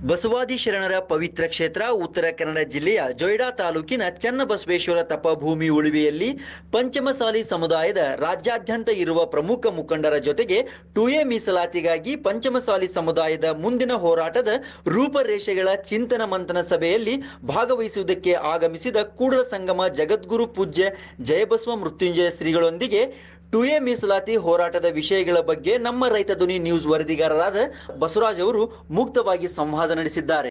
ಬಸವಾದಿ ಶರಣರ ಪವಿತ್ರ ಕ್ಷೇತ್ರ ಉತ್ತರ ಕನ್ನಡ ಜಿಲ್ಲೆಯ ಜೊಯ್ಡಾ ತಾಲೂಕಿನ ಚನ್ನಬಸವೇಶ್ವರ ತಪಭೂಮಿ ಉಳಿವೆಯಲ್ಲಿ ಪಂಚಮಸಾಲಿ ಸಮುದಾಯದ ರಾಜ್ಯಾದ್ಯಂತ ಇರುವ ಪ್ರಮುಖ ಮುಖಂಡರ ಜೊತೆಗೆ ಟು ಎ ಮೀಸಲಾತಿಗಾಗಿ ಪಂಚಮಸಾಲಿ ಸಮುದಾಯದ ಮುಂದಿನ ಹೋರಾಟದ ರೂಪರೇಷೆಗಳ ಚಿಂತನ ಮಂಥನ ಸಭೆಯಲ್ಲಿ ಭಾಗವಹಿಸುವುದಕ್ಕೆ ಆಗಮಿಸಿದ ಕೂಡಲ ಸಂಗಮ ಜಗದ್ಗುರು ಪೂಜ್ಯ ಜಯಬಸವ ಮೃತ್ಯುಂಜಯ ಶ್ರೀಗಳೊಂದಿಗೆ ಟು ಎ ಮೀಸಲಾತಿ ಹೋರಾಟದ ವಿಷಯಗಳ ಬಗ್ಗೆ ನಮ್ಮ ರೈತ ಧ್ವನಿ ನ್ಯೂಸ್ ವರದಿಗಾರರಾದ ಬಸವರಾಜ್ ಅವರು ಮುಕ್ತವಾಗಿ ಸಂವಾದ ನಡೆಸಿದ್ದಾರೆ.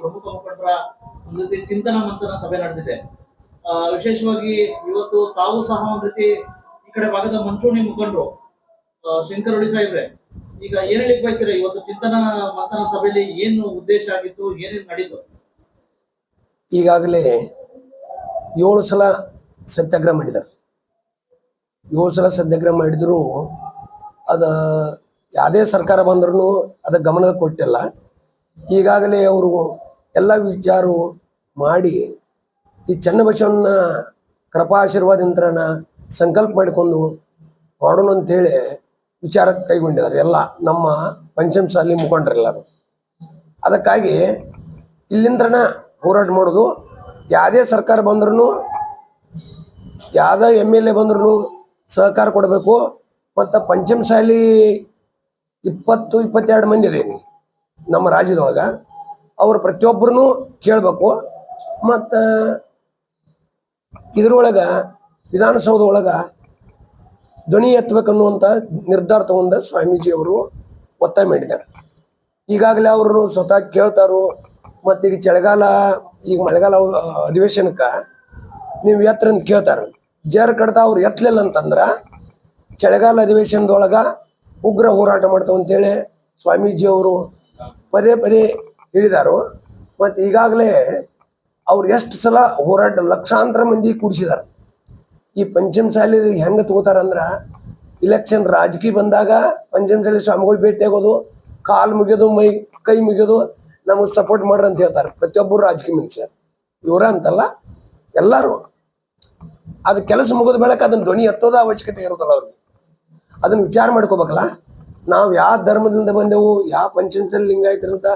ಪ್ರಮುಖ ಮುಖಂಡರ ಚಿಂತನ ಮಂಥನ ಸಭೆ ನಡೆದಿದೆ. ಆ, ವಿಶೇಷವಾಗಿ ಇವತ್ತು ತಾವು ಸಹ ಒಂದ್ ರೀತಿ ಈ ಕಡೆ ಭಾಗದ ಮುಂಚೂಣಿ ಮುಖಂಡರು ಶಂಕರ್ ಹೊಳಿ ಸಾಹೇಬ್ರೆ ಈಗ ಏನ್ ಹೇಳಿಕ್ ಬಯಸ್ತೀರಾ? ಇವತ್ತು ಚಿಂತನ ಮಂಥನ ಸಭೆಯಲ್ಲಿ ಏನು ಉದ್ದೇಶ ಆಗಿತ್ತು ಏನೇನು ನಡೀತು? ಈಗಾಗಲೇ ಏಳು ಸಲ ಸತ್ಯಾಗ್ರಹ ಮಾಡಿದ್ದಾರೆ. ಏಳು ಸಲ ಸತ್ಯಾಗ್ರಹ ಮಾಡಿದ್ರು, ಅದ ಯಾವುದೇ ಸರ್ಕಾರ ಬಂದ್ರೂ ಅದು ಗಮನದ ಕೊಟ್ಟಿಲ್ಲ. ಈಗಾಗಲೇ ಅವರು ಎಲ್ಲ ವಿಚಾರ ಮಾಡಿ ಈ ಚನ್ನಬಸವನ ಕೃಪಾಶೀರ್ವಾದಿಂತ್ರನ ಸಂಕಲ್ಪ ಮಾಡಿಕೊಂಡು ಮಾಡೋಣ ಅಂತೇಳಿ ವಿಚಾರ ಕೈಗೊಂಡಿದ್ದಾರೆ ಎಲ್ಲ, ನಮ್ಮ ಪಂಚಮಸಾಲಿ ಮುಖಂಡರೆಲ್ಲರೂ. ಅದಕ್ಕಾಗಿ ಇಲ್ಲಿಂದ್ರನ ಹೋರಾಟ ಮಾಡೋದು, ಯಾವುದೇ ಸರ್ಕಾರ ಬಂದ್ರೂ ಯಾವುದೇ ಎಂ ಎಲ್ ಎ ಬಂದ್ರೂ ಸಹಕಾರ ಕೊಡಬೇಕು. ಮತ್ತು ಪಂಚಮಸಾಲಿ ಇಪ್ಪತ್ತು, ಇಪ್ಪತ್ತೆರಡು ಮಂದಿ ಇದೆ ನಮ್ಮ ರಾಜ್ಯದೊಳಗೆ. ಅವ್ರು ಪ್ರತಿಯೊಬ್ಬರೂ ಕೇಳಬೇಕು. ಮತ್ತು ಇದ್ರೊಳಗೆ ವಿಧಾನಸೌಧ ಒಳಗೆ ಧ್ವನಿ ಎತ್ತಬೇಕನ್ನುವಂಥ ನಿರ್ಧಾರ ತಗೊಂಡ ಸ್ವಾಮೀಜಿ ಅವರು ಒತ್ತಾಯ ಮಾಡಿದ್ದಾರೆ. ಈಗಾಗಲೇ ಅವರು ಸ್ವತಃ ಕೇಳ್ತಾರೋ. ಮತ್ತು ಈಗ ಚಳಿಗಾಲ, ಈಗ ಮಳೆಗಾಲ ಅಧಿವೇಶನಕ್ಕೆ ನೀವು ಎತ್ತರ ಅಂತ ಕೇಳ್ತಾರ. ಜರ್ ಕಡ್ದ ಅವ್ರು ಎತ್ತಲಿಲ್ಲ ಅಂತಂದ್ರೆ ಚಳಿಗಾಲ ಅಧಿವೇಶನದೊಳಗೆ ಉಗ್ರ ಹೋರಾಟ ಮಾಡ್ತಾವ ಅಂತೇಳಿ ಸ್ವಾಮೀಜಿ ಅವರು ಪದೇ ಪದೇ ಹೇಳಿದಾರು. ಮತ್ತು ಈಗಾಗಲೇ ಅವ್ರು ಎಷ್ಟು ಸಲ ಹೋರಾಟ ಲಕ್ಷಾಂತರ ಮಂದಿ ಕೂಡಿಸಿದಾರೆ. ಈ ಪಂಚಮಸಾಲಿ ಹೆಂಗೆ ತಗೋತಾರಂದ್ರೆ ಇಲೆಕ್ಷನ್ ರಾಜಕೀಯ ಬಂದಾಗ ಪಂಚಮಸಾಲಿ ಸ್ವಾಮಿಗಳು ಭೇಟಿ ಆಗೋದು, ಕಾಲು ಮುಗಿಯೋದು, ಮೈ ಕೈ ಮುಗಿಯೋದು ನಮಗೆ ಸಪೋರ್ಟ್ ಮಾಡ್ರಿ ಅಂತ ಹೇಳ್ತಾರೆ ಪ್ರತಿಯೊಬ್ಬರು ರಾಜಕೀಯ ಮನುಷ್ಯರು. ಇವರ ಅಂತಲ್ಲ ಎಲ್ಲರೂ ಅದು ಕೆಲಸ ಮುಗಿದ ಬೆಳಕ ಅದನ್ನ ಧ್ವನಿ ಎತ್ತೋದ ಅವಶ್ಯಕತೆ ಇರೋದಲ್ಲ ಅವ್ರಿಗೆ. ಅದನ್ನ ವಿಚಾರ ಮಾಡ್ಕೋಬೇಕಲ್ಲ? ನಾವು ಯಾವ ಧರ್ಮದಿಂದ ಬಂದೆವು, ಯಾವ ಪಂಚಮಸಾಲಿ ಲಿಂಗಾಯತರಂತ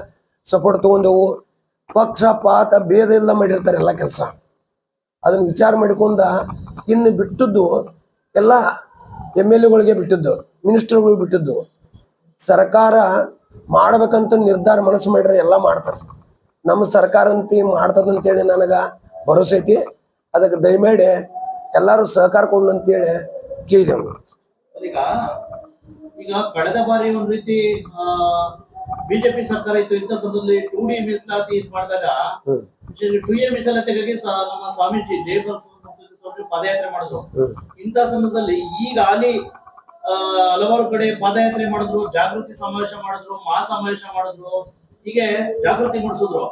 ಸಪೋರ್ಟ್ ತಗೊಂಡೆವು, ಪಕ್ಷ, ಪಾತ, ಭೇದ ಎಲ್ಲ ಮಾಡಿರ್ತಾರೆ ಎಲ್ಲ ಕೆಲಸ. ಅದನ್ನ ವಿಚಾರ ಮಾಡ್ಕೊಂಡ ಇನ್ನು ಬಿಟ್ಟದ್ದು ಎಲ್ಲ ಎಂ ಎಲ್ ಎಗಳಿಗೆ ಬಿಟ್ಟಿದ್ದು, ಮಿನಿಸ್ಟರ್ಗಳಿಗೆ ಬಿಟ್ಟಿದ್ದು. ಸರ್ಕಾರ ಮಾಡ್ಬೇಕಂತ ನಿರ್ಧಾರ ಮನಸ್ಸು ಮಾಡಿದ್ರೆ ಎಲ್ಲ ಮಾಡ್ತಾರೆ. ನಮ್ಮ ಸರ್ಕಾರ ಅಂತ ಮಾಡ್ತದಂತೇಳಿ ನನಗೆ ಭರೋಸೆ ಐತಿ. ಅದಕ್ಕೆ ದಯಮಾಡಿ ಎಲ್ಲರೂ ಸಹಕಾರ ಕೊಡ್ಲು ಅಂತೇಳಿ ಕೇಳಿದೆವು ಈಗ ಈಗ ಕಳೆದ ಬಾರಿ ಒಂದ್ ರೀತಿ ಬಿಜೆಪಿ ಸರ್ಕಾರ ಇತ್ತು ಇಂತ ಸಂದರ್ಭದಲ್ಲಿ ಟೂ ಡಿ ಮೀಸಲಾತಿ ಇದ್ ಮಾಡಿದಾಗ. ಟು ಎ ಮೀಸಲಾತಿಗಾಗಿ ಸ- ನಮ್ಮ ಸ್ವಾಮೀಜಿ ಜಯಪಾಲ್ ಸ್ವಾಮಿ ಪಾದಯಾತ್ರೆ ಮಾಡಿದ್ರು. ಇಂತ ಇಂಥ ಸಂದರ್ಭದಲ್ಲಿ ಈಗ ಅಲ್ಲಿ ಆ, ಹಲವಾರು ಕಡೆ ಪಾದಯಾತ್ರೆ ಮಾಡಿದ್ರು ಜಾಗೃತಿ ಸಮಾವೇಶ ಮಾಡಿದ್ರು ಮಹಾ ಸಮಾವೇಶ ಮಾಡಿದ್ರು ಹೀಗೆ ಜಾಗೃತಿ ಮೂಡಿಸಿದ್ರು.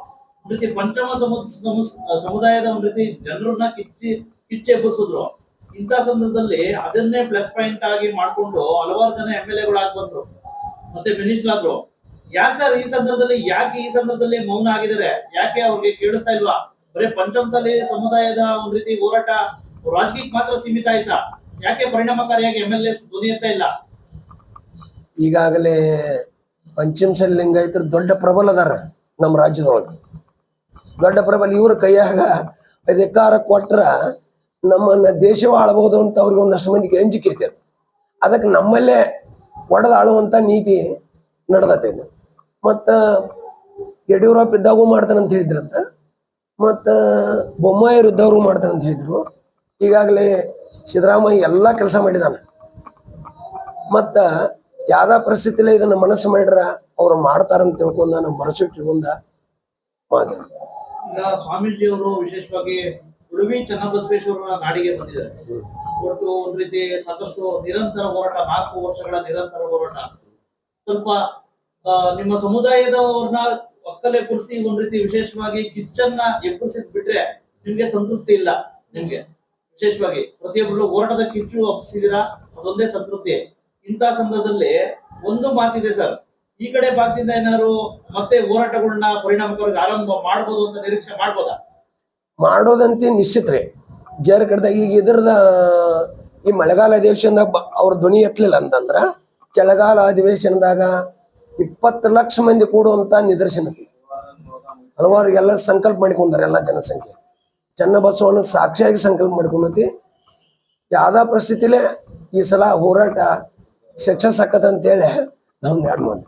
ಒಂದ್ ರೀತಿ ಪಂಚಮ ಸಮು- ಸಮು- ಸಮುದಾಯದ ಒಂದ್ ರೀತಿ ಜನರನ್ನ ಕಿಚ್ಚಿ ಕಿಚ್ಚೆಬ್ಬಿಸಿದ್ರು ಇಂಥ ಸಂದರ್ಭದಲ್ಲಿ ಅದನ್ನೇ ಪ್ಲಸ್ ಪಾಯಿಂಟ್ ಆಗಿ ಮಾಡ್ಕೊಂಡು ಹಲವಾರು ಜನ ಎಂ ಎಲ್ ಎಗಳಾಗಿ ಬಂದ್ರು. ಮತ್ತೆ ಮಿನಿಸ್ಟರ್ ಆದ್ರು. ಯಾಕೆ ಸರ್ ಈ ಸಂದರ್ಭದಲ್ಲಿ, ಯಾಕೆ ಈ ಸಂದರ್ಭದಲ್ಲಿ ಮೌನ ಆಗಿದ್ದಾರೆ? ಯಾಕೆ ಅವ್ರಿಗೆ ಕೇಳಿಸ್ತಾ ಇಲ್ವಾ? ಬರೀ ಪಂಚಮಸಾಲಿ ಸಮುದಾಯದ ಒಂದ್ ರೀತಿ ಹೋರಾಟ ರಾಜಕೀಯಕ್ಕೆ ಮಾತ್ರ ಸೀಮಿತ ಆಯ್ತಾ? ಯಾಕೆ ಪರಿಣಾಮಕಾರಿಯಾಗಿ ಎಂ ಎಲ್ ಎ ಧ್ವನಿ ಎತ್ತಾ ಇಲ್ಲ? ಈಗಾಗಲೇ ಪಂಚಮಸಾಲಿ ಲಿಂಗಾಯತರು ದೊಡ್ಡ ಪ್ರಬಲ ಅದಾರ ನಮ್ಮ ರಾಜ್ಯದೊಳಗೆ. ದೊಡ್ಡ ಪ್ರಬಲ ಇವ್ರ ಕೈಯಾಗ ಅಧಿಕಾರ ಕೊಟ್ರ ನಮ್ಮನ್ನ ದೇಶವ ಆಳ್ಬಹುದು ಅಂತ ಅವ್ರಿಗೆ ಒಂದಷ್ಟು ಮಂದಿಗೆ ಅಂಜಿಕೆ ಐತೆ ಅದಕ್ಕೆ ನಮ್ಮಲ್ಲೇ ಒಡೆದು ಆಳುವಂತ ನೀತಿ ನಡೆದೈತೆ ಮತ್ತ ಯಡಿಯೂರಪ್ಪ ಇದ್ದಾಗೂ ಮಾಡ್ತಾನಂತ ಹೇಳಿದ್ರಂತ. ಮತ್ತ ಬೊಮ್ಮಾಯರು ಇದ್ದವರು ಮಾಡ್ತಾನಂತ ಹೇಳಿದ್ರು. ಈಗಾಗಲೇ ಸಿದ್ದರಾಮಯ್ಯ ಎಲ್ಲ ಕೆಲಸ ಮಾಡಿದಾನ. ಮತ್ತ ಯಾವ್ದಾ ಪರಿಸ್ಥಿತಿಲಿ ಇದನ್ನ ಮನಸ್ಸು ಮಾಡಿದ್ರ ಅವ್ರು ಮಾಡ್ತಾರಂತ ತಿಳ್ಕೊಂಡ ನಮ್ಮ ಭರವಸೆ ಇಟ್ಕೊಂಡ ಮಾತು. ಸ್ವಾಮೀಜಿ ಅವರು ವಿಶೇಷವಾಗಿ ಉಡುಪಿ ಚನ್ನಬಸವೇಶ್ವರರ ನಾಡಿಗೆ ಬಂದಿದ್ದಾರೆ ಒಟ್ಟು ಒಂದ್ ರೀತಿ ಸಾಕಷ್ಟು ನಿರಂತರ ಹೋರಾಟ, ನಾಲ್ಕು ವರ್ಷಗಳ ನಿರಂತರ ಹೋರಾಟ. ಸ್ವಲ್ಪ ನಿಮ್ಮ ಸಮುದಾಯದವ್ರನ್ನ ಒಕ್ಕಲೆ ಕುರಿಸಿ, ಒಂದ್ ರೀತಿ ವಿಶೇಷವಾಗಿ ಕಿಚ್ಚನ್ನ ಎಬ್ಬರಿಸಿದ್ ಬಿಟ್ರೆ ನಿಮ್ಗೆ ಸಂತೃಪ್ತಿ ಇಲ್ಲ ನಿಮ್ಗೆ. ವಿಶೇಷವಾಗಿ ಪ್ರತಿಯೊಬ್ಬರು ಹೋರಾಟದ ಕಿಚ್ಚು ಒಪ್ಪಿಸಿದಿರಾ ಅದೊಂದೇ ಸಂತೃಪ್ತಿ. ಇಂತಹ ಸಂದರ್ಭದಲ್ಲಿ ಒಂದು ಮಾತಿದೆ ಸರ್. ಈ ಕಡೆ ಭಾಗದಿಂದ ಏನಾದ್ರು ಮತ್ತೆ ಹೋರಾಟಗಳನ್ನ ಪರಿಣಾಮಕಾರಿ ಆರಂಭ ಮಾಡ್ಬೋದು ಅಂತ ನಿರೀಕ್ಷೆ ಮಾಡ್ಬೋದಾ? ಮಾಡೋದಂತೆ ನಿಶ್ಚಿತ ರೀ. ಜೇರ್ ಕಡ್ದಾಗ ಈಗ ಇದ್ರದ ಈ ಮಳೆಗಾಲ ಅಧಿವೇಶನದಾಗ ಬ- ಅವ್ರ ಧ್ವನಿ ಎತ್ತಲಿಲ್ಲ ಅಂತಂದ್ರ ಚಳಿಗಾಲ ಅಧಿವೇಶನದಾಗ ಇಪ್ಪತ್ತು ಲಕ್ಷ ಮಂದಿ ಕೂಡುವಂತ ನಿದರ್ಶನ ಐತಿ. ಹಲವಾರು ಎಲ್ಲ ಸಂಕಲ್ಪ ಮಾಡಿಕೊಂಡಾರೆ ಎಲ್ಲ ಜನಸಂಖ್ಯೆ. ಚನ್ನಬಸವನ ಸಾಕ್ಷಿಯಾಗಿ ಸಂಕಲ್ಪ ಮಾಡ್ಕೊಂಡತಿ. ಯಾವ್ದಾ ಪರಿಸ್ಥಿತಿಲೇ ಈ ಸಲ ಹೋರಾಟ ಸಕ್ಸಸ್ ಆಕತ್ತ ಅಂತೇಳಿ ನಾವು ಎರಡು ಮಂದಿ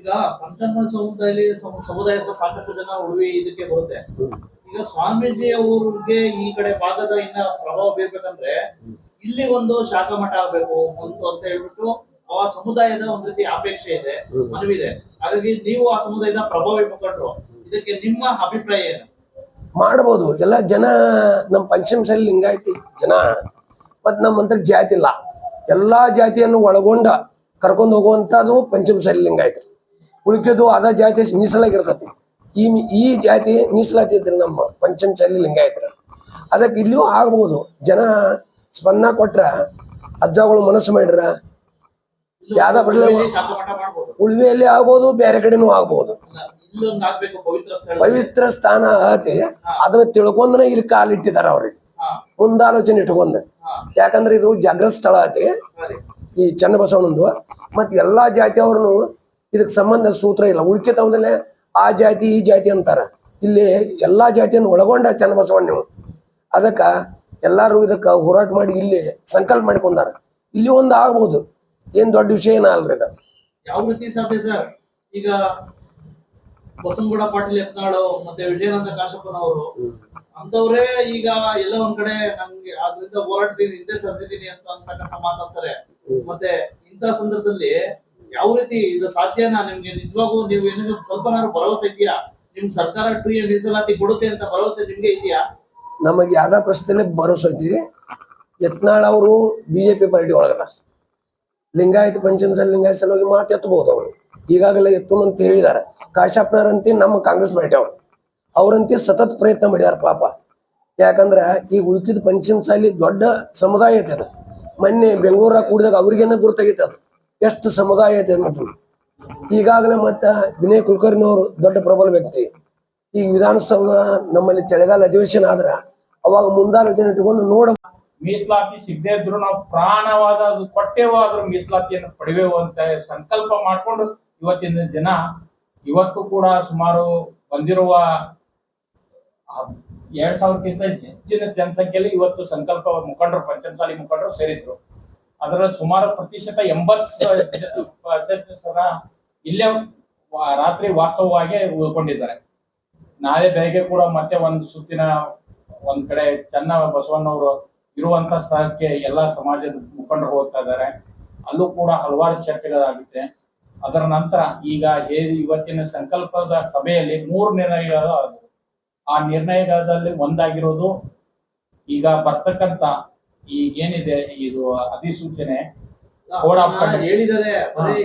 ಈಗ ಪಂಚಮ ಸಮುದಾಯದಲ್ಲಿ ಸಮ- ಸಮುದಾಯ ಸಾಕಷ್ಟು ಜನ ಉಳಿವಿ ಇದಕ್ಕೆ ಬರುತ್ತೆ. ಈಗ ಸ್ವಾಮೀಜಿ ಅವ್ರಿಗೆ ಈ ಕಡೆ ಭಾಗದ ಇನ್ನ ಪ್ರಭಾವ ಬೀರ್ಬೇಕಂದ್ರೆ ಇಲ್ಲಿ ಒಂದು ಶಾಖಾ ಮಠ ಆಗ್ಬೇಕು ಒಂದು ಅಂತ ಹೇಳ್ಬಿಟ್ಟು ಆ ಸಮುದಾಯದ ಒಂದ್ ರೀತಿ ಅಪೇಕ್ಷೆ ಇದೆ ಮನವಿದೆ ಹಾಗಾಗಿ ನೀವು ಆ ಸಮುದಾಯದ ಪ್ರಭಾವ ಮುಖಂಡರು ಇದಕ್ಕೆ ನಿಮ್ಮ ಅಭಿಪ್ರಾಯ ಏನು? ಮಾಡ್ಬೋದು. ಎಲ್ಲ ಜನ ನಮ್ಮ ಪಂಚಮಶಾಲಿ ಲಿಂಗಾಯತಿ ಜನ ಮತ್ತೆ ನಮ್ಮಂತರ ಜಾತಿ ಇಲ್ಲ. ಎಲ್ಲಾ ಜಾತಿಯನ್ನು ಒಳಗೊಂಡ ಕರ್ಕೊಂಡು ಹೋಗುವಂಥದ್ದು ಪಂಚಮಶಾಲಿ ಲಿಂಗಾಯತಿ ಉಳಿಕೆದು ಅದ ಜಾತಿ ಮೀಸಲಾಗಿರ್ತತಿ. ಈ ಈ ಜಾತಿ ಮೀಸಲಾತಿ ಇದ್ರೆ ನಮ್ಮ ಪಂಚಮಶಾಲಿ ಲಿಂಗಾಯತರ. ಅದಕ್ಕೆ ಇಲ್ಲಿಯೂ ಆಗ್ಬೋದು. ಜನ ಸ್ಪಂದನ ಕೊಟ್ರ ಅಜ್ಜಗಳು ಮನಸ್ಸು ಮಾಡ್ರ ಯಾವ್ದ ಬಿಡ್ಲಿ ಉಳಿವೆಯಲ್ಲಿ ಆಗ್ಬೋದು ಬೇರೆ ಕಡೆನೂ ಆಗ್ಬೋದು. ಪವಿತ್ರ ಸ್ಥಾನ ಆತಿ ಅದನ್ನ ತಿಳ್ಕೊಂಡನ ಇಲ್ಲಿ ಕಾಲಿಟ್ಟಿದಾರ ಅವ್ರಿಗೆ. ಮುಂದಾಲೋಚನೆ ಇಟ್ಕೊಂಡ ಯಾಕಂದ್ರೆ ಇದು ಜಾಗ್ರ ಸ್ಥಳ ಆತಿ ಈ ಚನ್ನಬಸವನಂದು. ಮತ್ತೆ ಎಲ್ಲಾ ಜಾತಿಯವ್ರನ್ನು ಇದಕ್ಕೆ ಸಂಬಂಧ ಸೂತ್ರ ಇಲ್ಲ. ಉಳ್ಕಿತವದಲ್ಲೇ ಆ ಜಾತಿ ಈ ಜಾತಿ ಅಂತಾರ. ಇಲ್ಲಿ ಎಲ್ಲಾ ಜಾತಿಯನ್ನು ಒಳಗೊಂಡ ಚನ್ನಬಸವಣ್ಣ ನೀವು ಅದಕ್ಕ ಎಲ್ಲಾರು ಇದಕ್ಕ ಹೋರಾಟ ಮಾಡಿ ಇಲ್ಲಿ ಸಂಕಲ್ಪ ಮಾಡಿಕೊಂಡಾರ. ಇಲ್ಲಿ ಒಂದು ಆಗ್ಬೋದು. ಏನ್ ದೊಡ್ಡ ವಿಷಯ ಏನ ಅಲ್ರಿ ಇದು. ಯಾವ ರೀತಿ ಸಾಧ್ಯ ಸರ್? ಈಗ ಬಸವನಗೌಡ ಪಾಟೀಲ್ ಯತ್ನಾಳು ಮತ್ತೆ ವಿಜಯಾನಂದ ಕಾಶಪ್ಪನವರು ಅಂತವ್ರೇ ಈಗ ಎಲ್ಲ ಒಂದ್ ಕಡೆ ನಮ್ಗೆ ಅದರಿಂದ ಹೋರಾಟದಿಂದ ಹಿಂದೆ ಸರಿದಿದ್ದೀನಿ ಅಂತ ಅಂತಕ್ಕಂಥ ಮಾತಾಡ್ತಾರೆ. ಮತ್ತೆ ಇಂಥ ಸಂದರ್ಭದಲ್ಲಿ ಯಾವ ರೀತಿ ಇದು ಸಾಧ್ಯನಾ ನಿಮ್ಗೆ? ನಿಜವಾಗೂ ನೀವು ಏನಾದ್ರು ಸ್ವಲ್ಪನಾದ್ರು ಭರವಸೆ ಇದೆಯಾ ನಿಮ್ ಸರ್ಕಾರ ಟ್ರೀ ಮೀಸಲಾತಿ ಕೊಡುತ್ತೆ ಅಂತ ಭರವಸೆ ನಿಮ್ಗೆ ಇದೆಯಾ ನಮಗೆ ಯಾವ್ದಾ ಪ್ರಶ್ನೆ ಭರವಸೆ ಐತಿರಿ ಯತ್ನಾಳ್ ಅವರು ಬಿಜೆಪಿ ಪಾರ್ಟಿ ಒಳಗದ ಲಿಂಗಾಯತ ಪಂಚಮಸಾಲಿ ಲಿಂಗಾಯತ ಸಲುವಾಗಿ ಮಾತು ಎತ್ತಬಹುದು ಅವರು. ಈಗಾಗಲೇ ಎತ್ತು ಅಂತ ಹೇಳಿದಾರೆ ಕಾಶಪ್ಪನವರಂತೆ ನಮ್ಮ ಕಾಂಗ್ರೆಸ್ ಪಾರ್ಟಿ ಅವರು. ಅವರಂತೆ ಸತತ ಪ್ರಯತ್ನ ಮಾಡ್ಯಾರ ಪಾಪ. ಯಾಕಂದ್ರ ಈ ಉಳ್ಕಿದ ಪಂಚಮಸಾಲಿ ದೊಡ್ಡ ಸಮುದಾಯ ಐತೆ ಅದು. ಮೊನ್ನೆ ಬೆಂಗಳೂರಾಗ ಕೂಡಿದಾಗ ಅವ್ರಿಗೇನ ಗುರುತಾಗೈತೆ ಅದು. ಎಷ್ಟು ಸಮುದಾಯ ಐತೆ ಅನ್ನೋದು ಈಗಾಗಲೇ ಮತ್ತೆ ವಿನಯ್ ಕುಲಕರ್ಣಿಯವರು ದೊಡ್ಡ ಪ್ರಬಲ ವ್ಯಕ್ತಿ. ಈಗ ವಿಧಾನಸೌಧ ನಮ್ಮಲ್ಲಿ ಚಳಿಗಾಲ ಅಧಿವೇಶನ ಆದ್ರ ಅವಾಗ ಮುಂದಾಲೋಚನೆ ಇಟ್ಕೊಂಡು ನೋಡ ಮೀಸಲಾತಿ ಸಿಗದೆ ಇದ್ರು ನಾವು ಪ್ರಾಣವಾದ ಕೊಟ್ಟೇವೋ ಮೀಸಲಾತಿಯನ್ನು ಪಡೆವೆವು ಅಂತ ಸಂಕಲ್ಪ ಮಾಡ್ಕೊಂಡು ಇವತ್ತಿನ ಜನ ಇವತ್ತು ಕೂಡ ಸುಮಾರು ಬಂದಿರುವ ಎರಡ್ ಸಾವಿರಕ್ಕಿಂತ ಹೆಚ್ಚಿನ ಜನಸಂಖ್ಯೆಯಲ್ಲಿ ಇವತ್ತು ಸಂಕಲ್ಪ ಮುಖಂಡರು, ಪಂಚಮಸಾಲಿ ಮುಖಂಡರು ಸೇರಿದ್ರು. ಅದರ ಸುಮಾರು ಪ್ರತಿಶತ ಎಂಬತ್ತು ಜನ ಇಲ್ಲೇ ರಾತ್ರಿ ವಾಸ್ತವವಾಗಿ ಉಳ್ಕೊಂಡಿದ್ದಾರೆ. ನಾಳೆ ಬೆಳಗ್ಗೆ ಕೂಡ ಮತ್ತೆ ಒಂದು ಸುತ್ತಿನ ಒಂದ್ ಕಡೆ ಚನ್ನ ಬಸವಣ್ಣವರು ಇರುವಂತ ಸ್ಥಳಕ್ಕೆ ಎಲ್ಲಾ ಸಮಾಜದ ಮುಖಂಡರು ಹೋಗ್ತಾ ಇದ್ದಾರೆ. ಅಲ್ಲೂ ಕೂಡ ಹಲವಾರು ಚರ್ಚೆಗಳಾಗುತ್ತೆ. ಅದರ ನಂತರ ಈಗ ಇವತ್ತಿನ ಸಂಕಲ್ಪದ ಸಭೆಯಲ್ಲಿ ಮೂರು ನಿರ್ಣಯಗಳು. ಆ ನಿರ್ಣಯಗಳಲ್ಲಿ ಒಂದಾಗಿರೋದು ಈಗ ಬರ್ತಕ್ಕಂತ ಈಗೇನಿದೆ ಇದು ಅಧಿಸೂಚನೆ? ಕೋಡ್ ಆಫ್ ಅದನ್ನ ಕಂಡಕ್ಟ್. ಹೇಳಿದ್ದಾರೆ ಬರೀ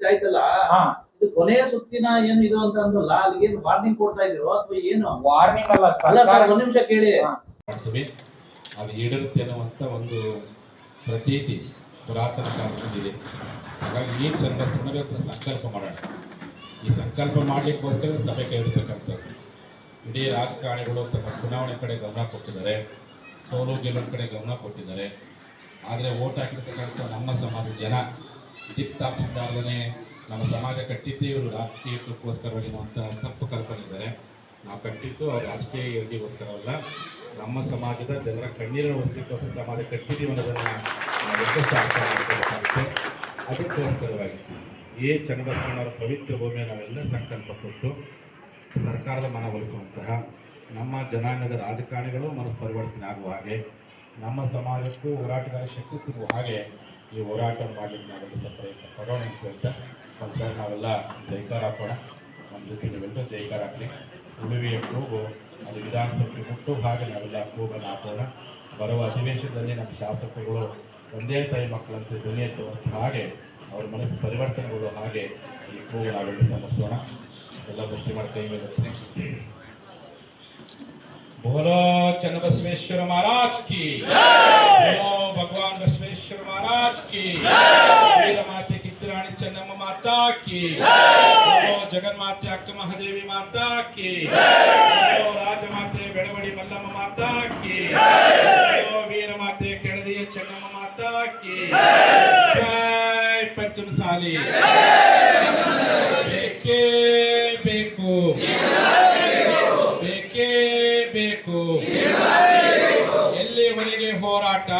ಇದಾಯ್ತಲ್ಲ? ಹಾ. ಇದು ಕೊನೆಯ ಸುತ್ತಿನ ಏನು ಇದು ಅಂತ ಅಂದ್ರಲ್ಲ ಅಲ್ಲಿಗೆ ಏನು ವಾರ್ನಿಂಗ್ ಕೊಡ್ತಾ ಇದ್ರು ಅಥವಾ ಏನು? ವಾರ್ನಿಂಗ್ ಅಲ್ಲ ಅಲ್ಲ ಸರ್ ಒಂದ್ ನಿಮಿಷ ಕೇಳಿ. ಹಾ. ಮಾಡ್ತೀವಿ. ಅದು ಈಡೇರುತ್ತೆ ಅನ್ನುವಂಥ ಒಂದು ಪ್ರತೀತಿ ಪುರಾತನ ಕಾಲದಲ್ಲಿದೆ. ಹಾಗಾಗಿ ಈ ಚಂದ್ರಸ್ವನಿಗೆ ಹತ್ರ ಸಂಕಲ್ಪ ಮಾಡೋಣ. ಈ ಸಂಕಲ್ಪ ಮಾಡಲಿಕ್ಕೋಸ್ಕರ ಸಭೆ ಕೈಗೊಳ್ತಕ್ಕಂಥದ್ದು ಇಡೀ ರಾಜಕಾರಣಿಗಳು ತಮ್ಮ ಚುನಾವಣೆ ಕಡೆ ಗಮನ ಕೊಟ್ಟಿದ್ದಾರೆ. ಸೋಲು ಗೆಲುವಿನ ಕಡೆ ಗಮನ ಕೊಟ್ಟಿದ್ದಾರೆ. ಆದರೆ ಓಟ್ ಹಾಕಿರ್ತಕ್ಕಂಥ ನಮ್ಮ ಸಮಾಜದ ಜನ ದಿಕ್ತಾಪಿಸಿದಾರ್ದೇ ನಮ್ಮ ಸಮಾಜ ಕಟ್ಟಿದ್ದೇ ಇವರು ರಾಜಕೀಯಕ್ಕೋಸ್ಕರವಾಗಿ ಅಂತ ತಪ್ಪು ಕಲ್ಪನೆ ಇದ್ದಾರೆ ನಾವು ಕಟ್ಟಿದ್ದು ಅವ್ರು ರಾಜಕೀಯ ಏಳಿಗೆಗೋಸ್ಕರವಲ್ಲ ನಮ್ಮ ಸಮಾಜದ ಜನರ ಕಣ್ಣೀರನ್ನು ಒರೆಸ್ಲಿಕ್ಕೋಸ್ಕರ ಸಮಾಜ ಕಟ್ಟಿದ್ದೀವಿ ಅನ್ನೋದನ್ನು ಅದಕ್ಕೋಸ್ಕರವಾಗಿ ಎ. ಚನ್ನಬಸವಣ್ಣವರ ಪವಿತ್ರ ಭೂಮಿಯ ನಾವೆಲ್ಲ ಸಂಕಲ್ಪ ಕೊಟ್ಟು ಸರ್ಕಾರದ ಮನವೊಲಿಸುವಂತಹ ನಮ್ಮ ಜನಾಂಗದ ರಾಜಕಾರಣಿಗಳು ಮನಸ್ಸು ಪರಿವರ್ತನೆ ಆಗುವ ಹಾಗೆ, ನಮ್ಮ ಸಮಾಜಕ್ಕೂ ಹೋರಾಟಗಾರ ಶಕ್ತಿ ಸಿಗುವ ಹಾಗೆ ಈ ಹೋರಾಟ ಮಾಡಲಿಕ್ಕೆ ನಾವೆಲ್ಲ ಸ್ವಲ್ಪ ಪ್ರಯತ್ನ ಪಡೋಣ ಅಂತ ಹೇಳ್ತಾ, ಒಂದ್ಸಲ ನಾವೆಲ್ಲ ಜೈಕಾರ ಹಾಕೋಣ ನಮ್ಮ ಜೊತೆ ನೀವೆಲ್ಲರೂ ಜೈಕಾರ ಹಾಕಲಿ ಉಳುವಿಯ ಕೂಗು, ಅದು ವಿಧಾನಸಭೆ ಮುಟ್ಟು ಹಾಗೆ ನಾವೆಲ್ಲ ಕೂಗನ್ನು ಹಾಕೋಣ. ಬರುವ ಅಧಿವೇಶನದಲ್ಲಿ ನಮ್ಮ ಶಾಸಕರುಗಳು ಒಂದೇ ತಾಯಿ ಮಕ್ಕಳಂತೆ ಧ್ವನಿ ಎತ್ತುವಂಥ ಹಾಗೆ, ಅವ್ರ ಮನಸ್ಸು ಪರಿವರ್ತನೆಗಳು ಹಾಗೆ ಈ ಕೂಗು ನಾವೆಲ್ಲ ಸಮರ್ಸೋಣ ಎಲ್ಲ ಮುಷ್ಟಿ ಮಾಡ್ತಾ ಎತ್ತಿ. बोलो चन्न बसवेश्वर महाराज की। बोलो भगवान बसवेश्वर महाराज की। माता की रानी चन्नम माता की। बोलो जगन माता अक्क महादेवी माता की। बोलो राज माते बेड़बड़ी मल्लम माता की। बोलो वीर माते केड़दिय चन्नम माता की। जय! पंचम साली ಬೇಕು ಎಲ್ಲಿವರೆಗೆ ಹೋರಾಟ?